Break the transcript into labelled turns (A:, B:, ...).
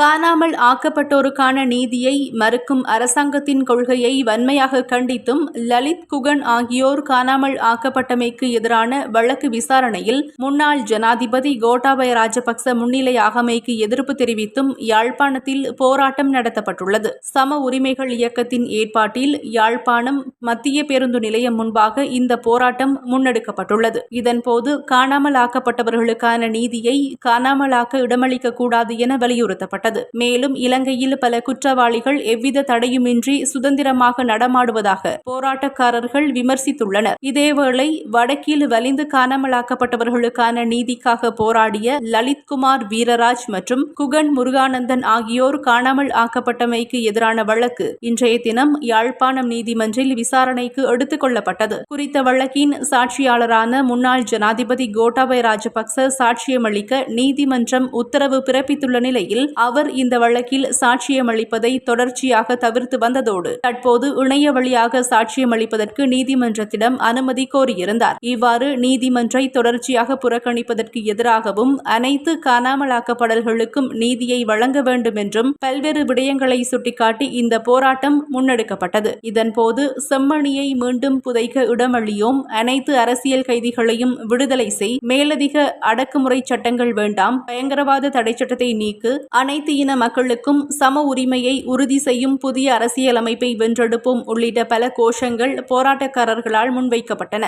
A: காணாமல் ஆக்கப்பட்டோருக்கான நீதியை மறுக்கும் அரசாங்கத்தின் கொள்கையை வன்மையாக கண்டித்தும் லலித் குகன் ஆகியோர் காணாமல் ஆக்கப்பட்டமைக்கு எதிரான வழக்கு விசாரணையில் முன்னாள் ஜனாதிபதி கோட்டாபய ராஜபக்ச முன்னிலையாகமைக்கு எதிர்ப்பு தெரிவித்தும் யாழ்ப்பாணத்தில் போராட்டம் நடத்தப்பட்டுள்ளது. சம உரிமைகள் இயக்கத்தின் ஏற்பாட்டில் யாழ்ப்பாணம் மத்திய பேருந்து நிலையம் முன்பாக இந்த போராட்டம் முன்னெடுக்கப்பட்டுள்ளது. இதன்போது காணாமல் ஆக்கப்பட்டவர்களுக்கான நீதியை காணாமலாக்க இடமளிக்க கூடாது என வலியுறுத்தப்பட்டது. மேலும் இலங்கையில் பல குற்றவாளிகள் எவ்வித தடையுமின்றி சுதந்திரமாக நடமாடுவதாக போராட்டக்காரர்கள் விமர்சித்துள்ளனர். இதேவேளை வடக்கில் வலிந்து காணாமலாக்கப்பட்டவர்களுக்கான நீதிக்காக போராடிய லலித்குமார் வீரராஜ் மற்றும் குகன் முருகானந்தன் ஆகியோர் காணாமல் ஆக்கப்பட்டமைக்கு எதிரான வழக்கு இன்றைய தினம் யாழ்ப்பாணம் நீதிமன்றில் விசாரணைக்கு எடுத்துக் கொள்ளப்பட்டது. குறித்த வழக்கின் சாட்சியாளரான முன்னாள் ஜனாதிபதி கோட்டாபய ராஜபக்ச சாட்சியமளிக்க நீதிமன்றம் உத்தரவு பிறப்பித்துள்ள நிலையில் அவர் இந்த வழக்கில் சாட்சியமளிப்பதை தொடர்ச்சியாக தவிர்த்து வந்ததோடு தற்போது இணைய வழியாக சாட்சியமளிப்பதற்கு நீதிமன்றத்திடம் அனுமதி கோரியிருந்தார். இவ்வாறு நீதிமன்றை தொடர்ச்சியாக புறக்கணிப்பதற்கு எதிராகவும் அனைத்து காணாமலாக்கப்படல்களுக்கும் நீதியை வழங்க வேண்டும் என்றும் பல்வேறு விடயங்களை சுட்டிக்காட்டி இந்த போராட்டம் முன்னெடுக்கப்பட்டது. இதன்போது செம்மணியை மீண்டும் புதைக்க இடமளியோம் அனைத்து அரசியல் கைதிகளையும் விடுதலை செய் மேலதிக அடக்குமுறை சட்டங்கள் வேண்டாம் பயங்கரவாத தடை சட்டத்தை நீக்கு அனைத்து இன மக்களுக்கும் சம உரிமையை உறுதி செய்யும் புதிய அரசியலமைப்பை வென்றெடுப்போம் உள்ளிட்ட பல கோஷங்கள் போராட்டக்காரர்களால் முன்வைக்கப்பட்டன.